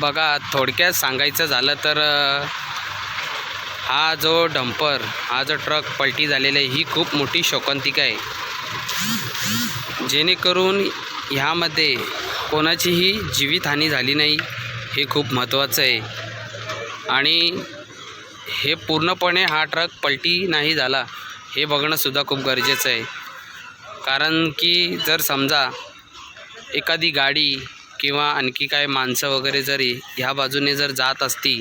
बघा थोडक्यात सांगायचं झालं तर हा जो डंपर हा जो ट्रक पलटी झालेला आहे ही खूप मोठी शोकांतिका आहे. जेणेकरून ह्यामध्ये कोणाचीही जीवितहानी झाली नाही हे खूप महत्त्वाचं आहे. आणि हे पूर्णपणे हा ट्रक पलटी नाही झाला हे बघणंसुद्धा खूप गरजेचं आहे. कारण की जर समजा एखादी गाडी किंवा आणखी काय माणसं वगैरे जरी ह्या बाजूने जर जात असती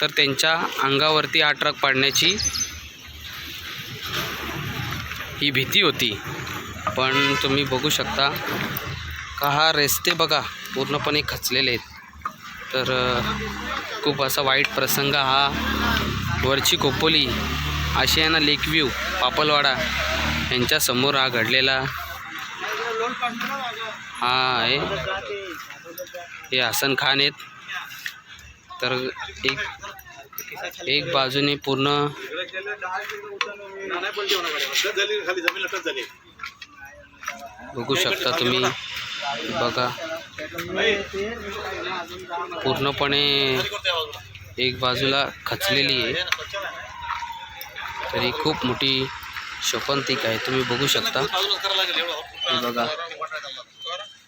तर त्यांच्या अंगावरती हा ट्रक पाडण्याची ही भीती होती. पण तुम्ही बघू शकता का हा रस्ते बघा पूर्णपणे खचलेले आहेत. तर खूप असा वाईट प्रसंग हा वरची कोपोली आशियाना लेकव्ह्यू पापलवाडा यांच्यासमोर हा घडलेला. हा आहे. हे हसन खान आहेत. तर एक एक बाजूने पूर्ण बघू शकता तुम्ही. बघा. पूर्णपणे एक बाजूला खचलेली आहे. तरी खूप मोठी शोपंतिक आहे. तुम्ही बघू शकता. बघा.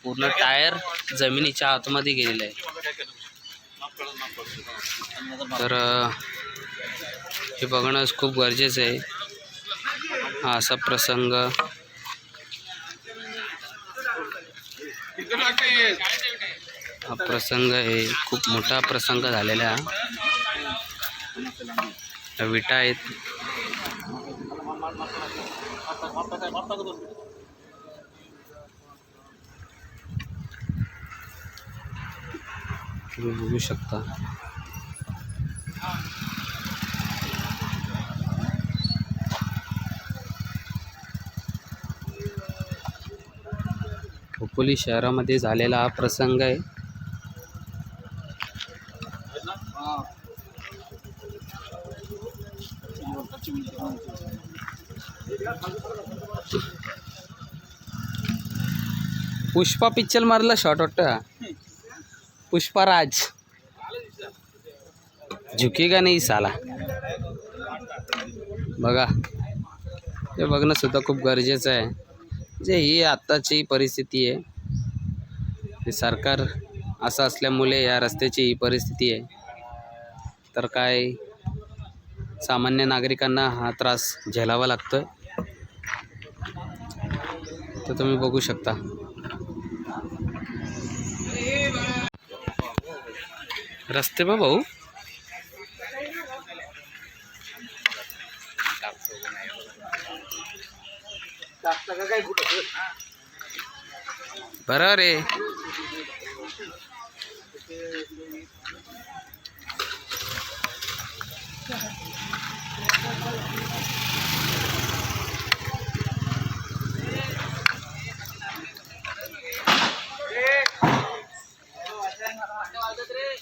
पूर्ण टायर जमिनीच्या आतमध्ये गेलेलं आहे. तर हे बघणं खूप गरजेचं आहे. हा असा प्रसंग. हा प्रसंग आहे खूप मोठा प्रसंग झालेला. हा विटा आहेत. तुम्ही बघू शकता. खोपोली शहरामध्ये झालेला हा प्रसंग आहे. पुष्पा पिक्चर मारला शॉर्ट वाटतं. पुष्पराज. झुकेगा नाही साला. बघा. हे बघणं सुद्धा खूप गरजेचं आहे. जे ही आत्ताची परिस्थिती आहे सरकार असं असल्यामुळे या रस्त्याची ही परिस्थिती आहे. तर काय सामान्य नागरिकांना हा त्रास झेलावा लागतोय? तर तुम्ही बघू शकता. रस्ते बा भाऊ. बरं रे.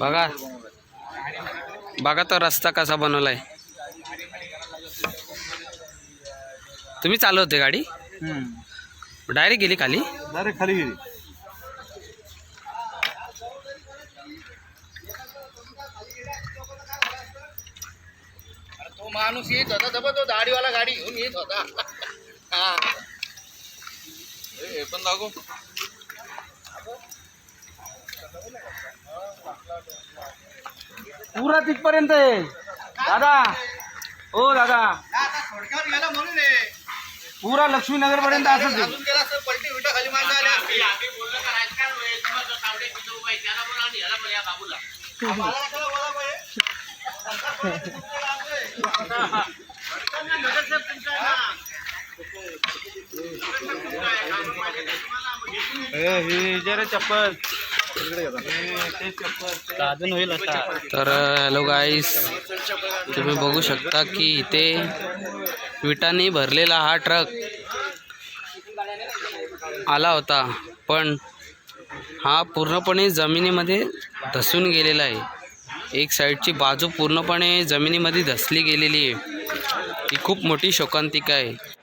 बघा. बघा तो रस्ता कसा बनवलाय. तुम्ही चालवते गाडी? डायरेक्ट गेली खाली? डायरेक्ट खाली गेली. तो माणूस येत होता तर तो दाढीवाला गाडी घेऊन येत होता. हा. हे पण दाखव. पुरा तिथपर्यंत आहे दादा. हो दादा. थोडक्यावर गेला म्हणून. पुरा लक्ष्मीनगर पर्यंत असंच आहे अजून गेला असं पलटी उलटा खाली माणसं आले असते. मला कशाला बोला पाहिजे? चप्पल अजून तर हॅलो गाईस तुम्ही बघू शकता की इथे विटांनी भरलेला हा ट्रक आला होता पण हा पूर्णपणे जमिनीमध्ये धसून गेलेला आहे. एक साईडची बाजू पूर्णपणे जमिनीमध्ये धसली गेलेली आहे. ही खूप मोठी शोकांतिका आहे.